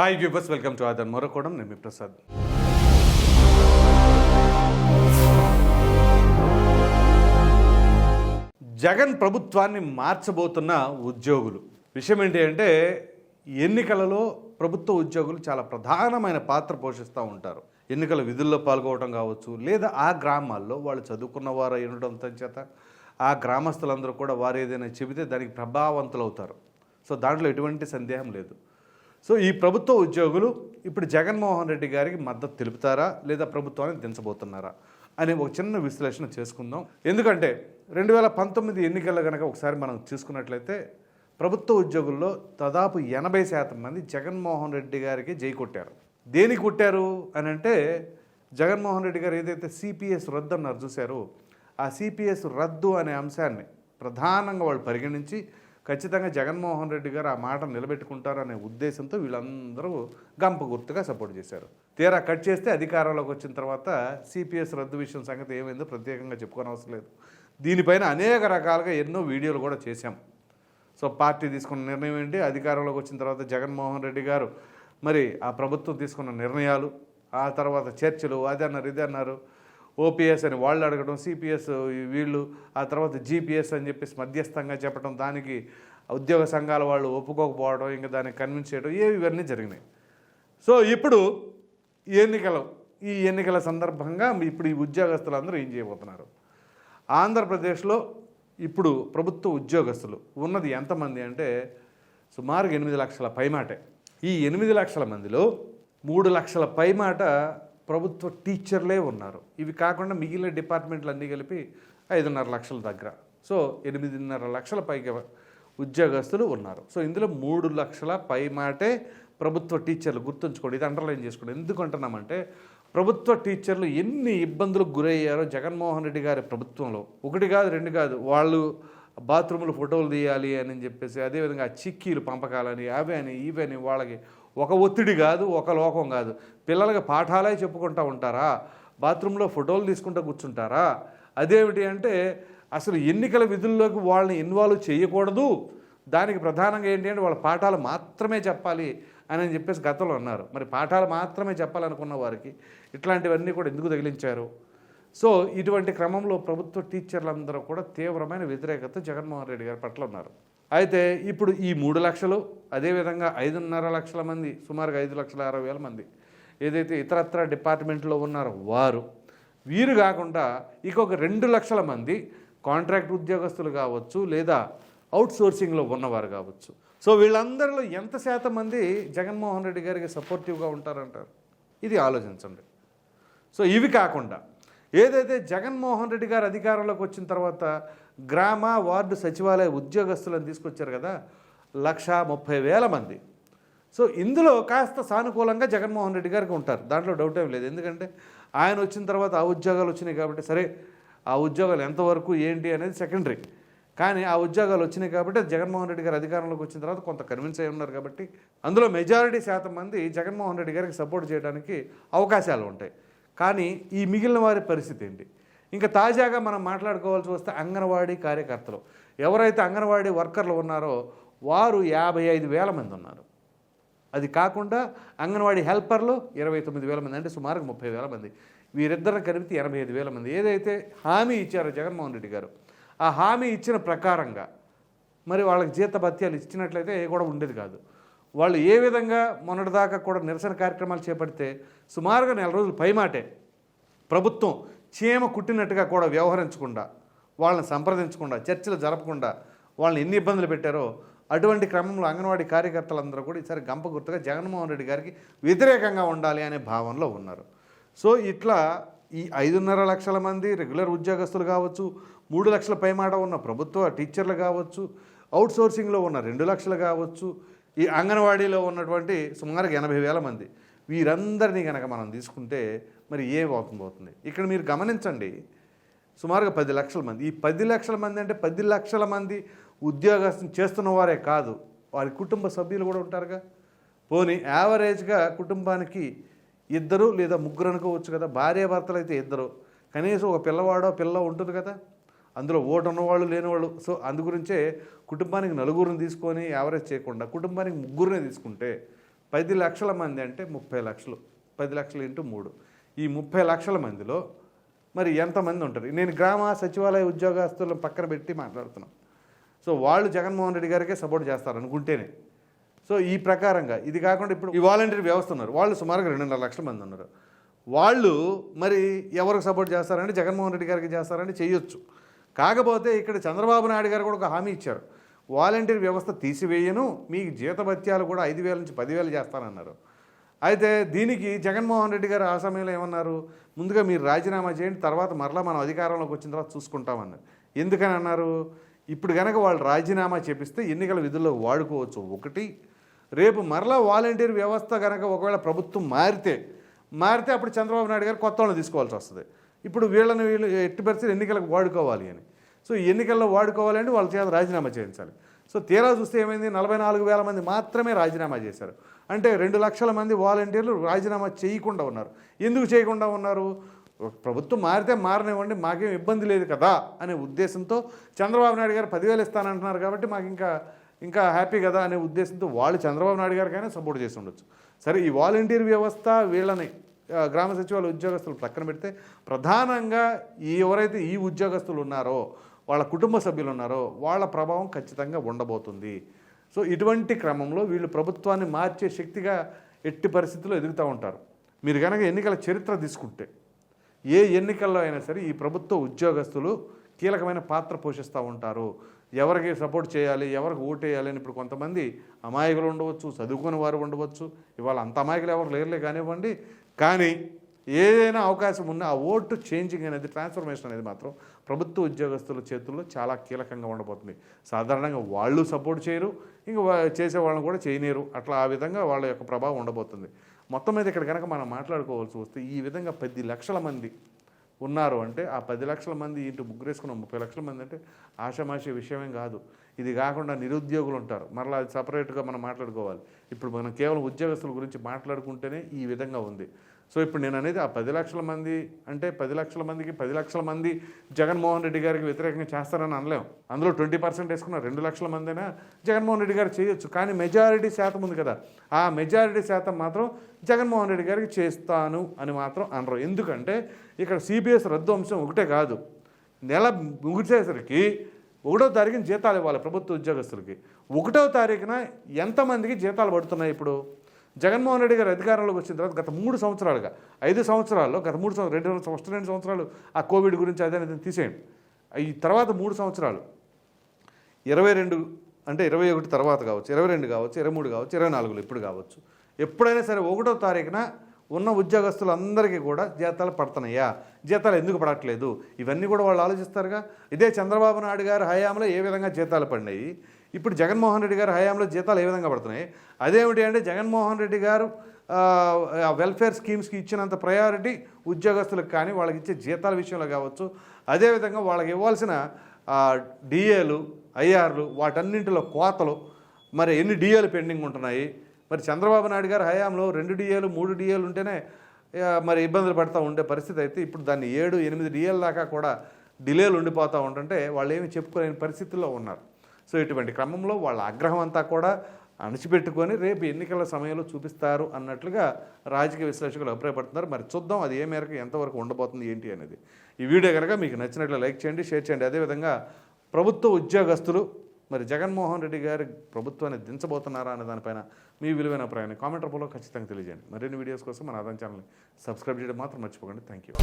Hi viewers welcome to another మరొకడం నేను ప్రసాద్ జగన్ ప్రభుత్వాన్ని మార్చబోతున్న ఉద్యోగులు. విషయం ఏంటి అంటే ఎన్నికలలో ప్రభుత్వ ఉద్యోగులు చాలా ప్రధానమైన పాత్ర పోషిస్తూ ఉంటారు. ఎన్నికల విధుల్లో పాల్గొవడం కావచ్చు లేదా ఆ గ్రామాల్లో వాళ్ళు చదువుకున్న వారు ఉండటం చేత. ఆ గ్రామస్తులందరూ కూడా వారు ఏదైనా చెబితే దానికి ప్రభావవంతులు అవుతారు సో దాంట్లో ఎటువంటి సందేహం లేదు. సో ఈ ప్రభుత్వ ఉద్యోగులు ఇప్పుడు జగన్మోహన్ రెడ్డి గారికి మద్దతు తెలుపుతారా లేదా ప్రభుత్వాన్ని దించబోతున్నారా అనే ఒక చిన్న విశ్లేషణ చేసుకుందాం. ఎందుకంటే రెండు వేల పంతొమ్మిది ఎన్నికల్లో కనుక ఒకసారి మనం చూసుకున్నట్లయితే ప్రభుత్వ ఉద్యోగుల్లో దాదాపు ఎనభై శాతం మంది జగన్మోహన్ రెడ్డి గారికి జై కొట్టారు. దేనికి కొట్టారు అని అంటే జగన్మోహన్ రెడ్డి గారు ఏదైతే సిపిఎస్ రద్దు అన్నారు చూశారో ఆ సిపిఎస్ రద్దు అనే అంశాన్ని ప్రధానంగా వాళ్ళు పరిగణించి ఖచ్చితంగా జగన్మోహన్ రెడ్డి గారు ఆ మాట నిలబెట్టుకుంటారు అనే ఉద్దేశంతో వీళ్ళందరూ గంప గుర్తుగా సపోర్ట్ చేశారు. తీరా కట్ చేస్తే అధికారంలోకి వచ్చిన తర్వాత సిపిఎస్ రద్దు విషయం సంగతి ఏమైందో ప్రత్యేకంగా చెప్పుకోని అవసరం లేదు. దీనిపైన అనేక రకాలుగా ఎన్నో వీడియోలు కూడా చేశాం. సో పార్టీ తీసుకున్న నిర్ణయం ఏంటి? అధికారంలోకి వచ్చిన తర్వాత జగన్మోహన్ రెడ్డి గారు మరి ఆ ప్రభుత్వం తీసుకున్న నిర్ణయాలు ఆ తర్వాత చర్చలు అది అన్నారు ఇది అన్నారు ఓపీఎస్ అని వాళ్ళు అడగడం సిపిఎస్ వీళ్ళు ఆ తర్వాత జీపీఎస్ అని చెప్పేసి మధ్యస్థంగా చెప్పడం దానికి ఉద్యోగ సంఘాల వాళ్ళు ఒప్పుకోకపోవడం ఇంకా దాన్ని కన్విన్స్ చేయడం ఏవి ఇవన్నీ జరిగినాయి. సో ఇప్పుడు ఎన్నికలు ఈ ఎన్నికల సందర్భంగా ఇప్పుడు ఈ ఉద్యోగస్తులందరూ ఏం చేయబోతున్నారు? ఆంధ్రప్రదేశ్లో ఇప్పుడు ప్రభుత్వ ఉద్యోగస్తులు ఉన్నది ఎంతమంది అంటే సుమారుగా ఎనిమిది లక్షల పైమాటే. ఈ ఎనిమిది లక్షల మందిలో మూడు లక్షల పైమాట ప్రభుత్వ టీచర్లే ఉన్నారు. ఇవి కాకుండా మిగిలిన డిపార్ట్మెంట్లు అన్నీ కలిపి ఐదున్నర లక్షల దగ్గర. సో ఎనిమిదిన్నర లక్షల పైగా ఉద్యోగస్తులు ఉన్నారు. సో ఇందులో మూడు లక్షల పై మాటే ప్రభుత్వ టీచర్లు గుర్తుంచుకోండి. ఇది అండర్లైన్ చేసుకోండి. ఎందుకు అంటున్నామంటే ప్రభుత్వ టీచర్లు ఎన్ని ఇబ్బందులకు గురయ్యారో జగన్మోహన్ రెడ్డి గారి ప్రభుత్వంలో. ఒకటి కాదు రెండు కాదు. వాళ్ళు బాత్రూములు ఫోటోలు తీయాలి అని చెప్పేసి అదేవిధంగా చిక్కీలు పంపకాలని అవి అని ఇవి అని వాళ్ళకి ఒక ఒత్తిడి కాదు ఒక లోకం కాదు. పిల్లలకి పాఠాలే చెప్పుకుంటూ ఉంటారా? బాత్రూంలో ఫోటోలు తీసుకుంటూ కూర్చుంటారా? అదేమిటి అంటే అసలు ఎన్నికల విధుల్లోకి వాళ్ళని ఇన్వాల్వ్ చేయకూడదు. దానికి ప్రధానంగా ఏంటి అంటే వాళ్ళ పాఠాలు మాత్రమే చెప్పాలి అని చెప్పేసి గతంలో అన్నారు. మరి పాఠాలు మాత్రమే చెప్పాలనుకున్న వారికి ఇట్లాంటివన్నీ కూడా ఎందుకు తగిలించారు? సో ఇటువంటి క్రమంలో ప్రభుత్వ టీచర్లందరూ కూడా తీవ్రమైన వ్యతిరేకత జగన్మోహన్ రెడ్డి గారి పట్ల ఉన్నారు. అయితే ఇప్పుడు ఈ మూడు లక్షలు అదేవిధంగా ఐదున్నర లక్షల మంది సుమారుగా ఐదు లక్షల అరవై వేల మంది ఏదైతే ఇతరత్ర డిపార్ట్మెంట్లో ఉన్నారో వారు వీరు కాకుండా ఇంకొక రెండు లక్షల మంది కాంట్రాక్ట్ ఉద్యోగస్తులు కావచ్చు లేదా అవుట్ సోర్సింగ్లో ఉన్నవారు కావచ్చు. సో వీళ్ళందరిలో ఎంత శాతం మంది జగన్మోహన్ రెడ్డి గారికి సపోర్టివ్గా ఉంటారంటారు? ఇది ఆలోచించండి. సో ఇవి కాకుండా ఏదైతే జగన్మోహన్ రెడ్డి గారు అధికారంలోకి వచ్చిన తర్వాత గ్రామ వార్డు సచివాలయ ఉద్యోగస్తులను తీసుకొచ్చారు కదా లక్ష ముప్పై వేల మంది. సో ఇందులో కాస్త సానుకూలంగా జగన్మోహన్ రెడ్డి గారికి ఉంటారు. దాంట్లో డౌట్ ఏం లేదు. ఎందుకంటే ఆయన వచ్చిన తర్వాత ఆ ఉద్యోగాలు వచ్చినాయి కాబట్టి సరే ఆ ఉద్యోగాలు ఎంతవరకు ఏంటి అనేది సెకండరీ కానీ ఆ ఉద్యోగాలు వచ్చినాయి కాబట్టి జగన్మోహన్ రెడ్డి గారు అధికారంలోకి వచ్చిన తర్వాత కొంత కన్విన్స్ అయి ఉన్నారు కాబట్టి అందులో మెజారిటీ శాతం మంది జగన్మోహన్ రెడ్డి గారికి సపోర్ట్ చేయడానికి అవకాశాలు ఉంటాయి. కానీ ఈ మిగిలిన వారి పరిస్థితి ఏంటి? ఇంకా తాజాగా మనం మాట్లాడుకోవాల్సి వస్తే అంగన్వాడీ కార్యకర్తలు. ఎవరైతే అంగన్వాడీ వర్కర్లు ఉన్నారో వారు యాభై ఐదు వేల మంది ఉన్నారు. అది కాకుండా అంగన్వాడీ హెల్పర్లు ఇరవై తొమ్మిది వేల మంది అంటే సుమారుగా ముప్పై వేల మంది. వీరిద్దరిని కలిపితే ఎనభై ఐదు వేల మంది. ఏదైతే హామీ ఇచ్చారో జగన్మోహన్ రెడ్డి గారు ఆ హామీ ఇచ్చిన ప్రకారంగా మరి వాళ్ళకి జీతభత్యాలు ఇచ్చినట్లయితే ఏ కూడా ఉండేది కాదు. వాళ్ళు ఏ విధంగా మొన్నటిదాకా కూడా నిరసన కార్యక్రమాలు చేపడితే సుమారుగా నెల రోజులు పైమాటే ప్రభుత్వం చీమ కుట్టినట్టుగా కూడా వ్యవహరించకుండా వాళ్ళని సంప్రదించకుండా చర్చలు జరపకుండా వాళ్ళని ఎన్ని ఇబ్బందులు పెట్టారో అటువంటి క్రమంలో అంగన్వాడీ కార్యకర్తలందరూ కూడా ఈసారి గంప గుర్తుగా జగన్మోహన్ రెడ్డి గారికి వ్యతిరేకంగా ఉండాలి అనే భావనలో ఉన్నారు. సో ఇట్లా ఈ ఐదున్నర లక్షల మంది రెగ్యులర్ ఉద్యోగస్తులు కావచ్చు మూడు లక్షల పైమాట ఉన్న ప్రభుత్వ టీచర్లు కావచ్చు అవుట్ సోర్సింగ్లో ఉన్న రెండు లక్షలు కావచ్చు ఈ అంగన్వాడీలో ఉన్నటువంటి సుమారుగా ఎనభై వేల మంది. వీరందరినీ కనుక మనం తీసుకుంటే మరి ఏం అవుతుంది ఇక్కడ మీరు గమనించండి. సుమారుగా పది లక్షల మంది. ఈ పది లక్షల మంది అంటే పది లక్షల మంది ఉద్యోగస్తులు చేస్తున్న వారే కాదు. వారి కుటుంబ సభ్యులు కూడా ఉంటారుగా. పోనీ యావరేజ్గా కుటుంబానికి ఇద్దరు లేదా ముగ్గురు అనుకోవచ్చు కదా. భార్యాభర్తలు అయితే ఇద్దరు. కనీసం ఒక పిల్లవాడో పిల్ల ఉంటుంది కదా. అందులో ఓటు ఉన్నవాళ్ళు లేనివాళ్ళు. సో అందు గురించే కుటుంబానికి నలుగురిని తీసుకొని యావరేజ్ చేయకుండా కుటుంబానికి ముగ్గురిని తీసుకుంటే పది లక్షల మంది అంటే ముప్పై లక్షలు. పది లక్షలు ఇంటూ మూడు. ఈ ముప్పై లక్షల మందిలో మరి ఎంతమంది ఉంటారు? నేను గ్రామ సచివాలయ ఉద్యోగస్తులను పక్కన పెట్టి మాట్లాడుతున్నాను సో వాళ్ళు జగన్మోహన్ రెడ్డి గారికే సపోర్ట్ చేస్తారు అనుకుంటేనే సో ఈ ప్రకారంగా ఇది కాకుండా ఇప్పుడు ఈ వాలంటీర్ వ్యవస్థ ఉన్నారు. వాళ్ళు సుమారుగా రెండున్నర లక్షల మంది ఉన్నారు. వాళ్ళు మరి ఎవరికి సపోర్ట్ చేస్తారంటే జగన్మోహన్ రెడ్డి గారికి చేస్తారని చేయొచ్చు. కాకపోతే ఇక్కడ చంద్రబాబు నాయుడు గారు కూడా ఒక హామీ ఇచ్చారు. వాలంటీర్ వ్యవస్థ తీసివేయను మీకు జీతభత్యాలు కూడా ఐదు వేల నుంచి పదివేలు చేస్తానన్నారు. అయితే దీనికి జగన్మోహన్ రెడ్డి గారు ఆ సమయంలో ఏమన్నారు? ముందుగా మీరు రాజీనామా చేయండి తర్వాత మరలా మనం అధికారంలోకి వచ్చిన తర్వాత చూసుకుంటామన్నారు. ఎందుకని అన్నారు? ఇప్పుడు కనుక వాళ్ళు రాజీనామా చేపిస్తే ఎన్నికల విధుల్లో వాడుకోవచ్చు ఒకటి. రేపు మరలా వాలంటీర్ వ్యవస్థ కనుక ఒకవేళ ప్రభుత్వం మారితే మారితే అప్పుడు చంద్రబాబు నాయుడు గారు కొత్త వాళ్ళని తీసుకోవాల్సి వస్తుంది. ఇప్పుడు వీళ్ళని వీళ్ళు ఎట్టి పరిస్థితి ఎన్నికలకు వాడుకోవాలి అని. సో ఎన్నికల్లో వాడుకోవాలంటే వాళ్ళ చేత రాజీనామా చేయించాలి. సో తీరా చూస్తే ఏమైంది? నలభై నాలుగు వేల మంది మాత్రమే రాజీనామా చేశారు. అంటే రెండు లక్షల మంది వాలంటీర్లు రాజీనామా చేయకుండా ఉన్నారు. ఎందుకు చేయకుండా ఉన్నారు? ప్రభుత్వం మారితే మారనివ్వండి మాకేం ఇబ్బంది లేదు కదా అనే ఉద్దేశంతో చంద్రబాబు నాయుడు గారు పదివేలు ఇస్తానంటున్నారు కాబట్టి మాకు ఇంకా ఇంకా హ్యాపీ కదా అనే ఉద్దేశంతో వాళ్ళు చంద్రబాబు నాయుడు గారికైనా సపోర్ట్ చేసి ఉండొచ్చు. సరే ఈ వాలంటీర్ వ్యవస్థ వీళ్ళని గ్రామ సచివాలయ ఉద్యోగస్తులు పక్కన పెడితే ప్రధానంగా ఈ ఎవరైతే ఈ ఉద్యోగస్తులు ఉన్నారో వాళ్ళ కుటుంబ సభ్యులు ఉన్నారో వాళ్ళ ప్రభావం ఖచ్చితంగా ఉండబోతుంది. సో ఇటువంటి క్రమంలో వీళ్ళు ప్రభుత్వాన్ని మార్చే శక్తిగా ఎట్టి పరిస్థితుల్లో ఎదుగుతూ ఉంటారు. మీరు కనుక ఎన్నికల చరిత్ర తీసుకుంటే ఏ ఎన్నికల్లో అయినా సరే ఈ ప్రభుత్వ ఉద్యోగస్తులు కీలకమైన పాత్ర పోషిస్తూ ఉంటారు. ఎవరికి సపోర్ట్ చేయాలి ఎవరికి ఓటేయాలి అని ఇప్పుడు కొంతమంది అమాయకులు ఉండవచ్చు చదువుకుని వారు ఉండవచ్చు. ఇవాళ అంత అమాయకులు ఎవరు లేరులే కానివ్వండి. కానీ ఏదైనా అవకాశం ఉన్నా ఆ ఓటు చేంజింగ్ అనేది ట్రాన్స్ఫర్మేషన్ అనేది మాత్రం ప్రభుత్వ ఉద్యోగస్తుల చేతుల్లో చాలా కీలకంగా ఉండబోతుంది. సాధారణంగా వాళ్ళు సపోర్ట్ చేయరు ఇంకా చేసే వాళ్ళని కూడా చేయనీరు అట్లా ఆ విధంగా వాళ్ళ యొక్క ప్రభావం ఉండబోతుంది. మొత్తం మీద ఇక్కడ కనుక మనం మాట్లాడుకోవాల్సి వస్తే ఈ విధంగా పది లక్షల మంది ఉన్నారు అంటే ఆ పది లక్షల మంది ఇంటి ముగ్గురేసుకున్న ముప్పై లక్షల మంది అంటే ఆషమాషి విషయమేం కాదు. ఇది కాకుండా నిరుద్యోగులు ఉంటారు. మరలా అది సపరేట్గా మనం మాట్లాడుకోవాలి. ఇప్పుడు మనం కేవలం ఉద్యోగస్తుల గురించి మాట్లాడుకుంటేనే ఈ విధంగా ఉంది. సో ఇప్పుడు నేను అనేది ఆ పది లక్షల మంది అంటే పది లక్షల మందికి పది లక్షల మంది జగన్మోహన్ రెడ్డి గారికి వ్యతిరేకంగా చేస్తారని అనలేం. అందులో ట్వంటీ పర్సెంట్ వేసుకున్న రెండు లక్షల మందైనా జగన్మోహన్ రెడ్డి గారు చేయొచ్చు. కానీ మెజారిటీ శాతం ఉంది కదా. ఆ మెజారిటీ శాతం మాత్రం జగన్మోహన్ రెడ్డి గారికి చేస్తాను అని మాత్రం అనరు. ఎందుకంటే ఇక్కడ సిబిఎస్ రద్దు అంశం ఒకటే కాదు. నెల ముగిసేసరికి ఒకటో తారీఖున జీతాలు ఇవ్వాలి ప్రభుత్వ ఉద్యోగస్తులకి. ఒకటో తారీఖున ఎంతమందికి జీతాలు పడుతున్నాయి ఇప్పుడు? జగన్మోహన్ రెడ్డి గారు అధికారంలోకి వచ్చిన తర్వాత గత మూడు సంవత్సరాలుగా ఐదు సంవత్సరాల్లో గత మూడు సంవత్సరాలు రెండు ఫస్ట్ రెండు సంవత్సరాలు ఆ కోవిడ్ గురించి అదే అనేది తీసేయండి. ఈ తర్వాత మూడు సంవత్సరాలు ఇరవై రెండు అంటే ఇరవై ఒకటి తర్వాత కావచ్చు ఇరవై రెండు కావచ్చు ఇరవై మూడు కావచ్చు ఇరవై నాలుగులో ఇప్పుడు కావచ్చు. ఎప్పుడైనా సరే ఒకటో తారీఖున ఉన్న ఉద్యోగస్తులందరికీ కూడా జీతాలు పడుతున్నాయా? జీతాలు ఎందుకు పడట్లేదు? ఇవన్నీ కూడా వాళ్ళు ఆలోచిస్తారుగా. ఇదే చంద్రబాబు నాయుడు గారి హయాంలో ఏ విధంగా జీతాలు పడినాయి? ఇప్పుడు జగన్మోహన్ రెడ్డి గారు హయాంలో జీతాలు ఏ విధంగా పడుతున్నాయి? అదేమిటి అంటే జగన్మోహన్ రెడ్డి గారు వెల్ఫేర్ స్కీమ్స్కి ఇచ్చినంత ప్రయారిటీ ఉద్యోగస్తులకు కానీ వాళ్ళకి ఇచ్చే జీతాల విషయంలో కావచ్చు. అదేవిధంగా వాళ్ళకి ఇవ్వాల్సిన డిఏలు ఐఆర్లు వాటన్నింటిలో కోతలు మరి ఎన్ని డిఏలు పెండింగ్ ఉంటున్నాయి? మరి చంద్రబాబు నాయుడు గారు హయాంలో రెండు డిఏలు మూడు డిఏలు ఉంటేనే మరి ఇబ్బందులు పడుతూ ఉండే పరిస్థితి అయితే ఇప్పుడు దాన్ని ఏడు ఎనిమిది డిఏల దాకా కూడా డిలేలు ఉండిపోతూ ఉంటుంటే వాళ్ళు ఏమి చెప్పుకోలేని పరిస్థితుల్లో ఉన్నారు. సో ఇటువంటి క్రమంలో వాళ్ళ ఆగ్రహం అంతా కూడా అణిచిపెట్టుకొని రేపు ఎన్నికల సమయంలో చూపిస్తారు అన్నట్లుగా రాజకీయ విశ్లేషకులు అభిప్రాయపడుతున్నారు. మరి చూద్దాం అది ఏ మేరకు ఎంతవరకు ఉండబోతుంది ఏంటి అనేది. ఈ వీడియో కనుక మీకు నచ్చినట్లు లైక్ చేయండి షేర్ చేయండి. అదేవిధంగా ప్రభుత్వ ఉద్యోగస్తులు మరి జగన్మోహన్ రెడ్డి గారి ప్రభుత్వాన్ని దించబోతున్నారా అనే దానిపైన మీ విలువైన అభిప్రాయాన్ని కామెంట్ రూపంలో ఖచ్చితంగా తెలియజేయండి. మరిన్ని వీడియోస్ కోసం మన ఆదాయం ఛానల్ని సబ్స్క్రైబ్ చేయడం మాత్రం మర్చిపోకండి. Thank you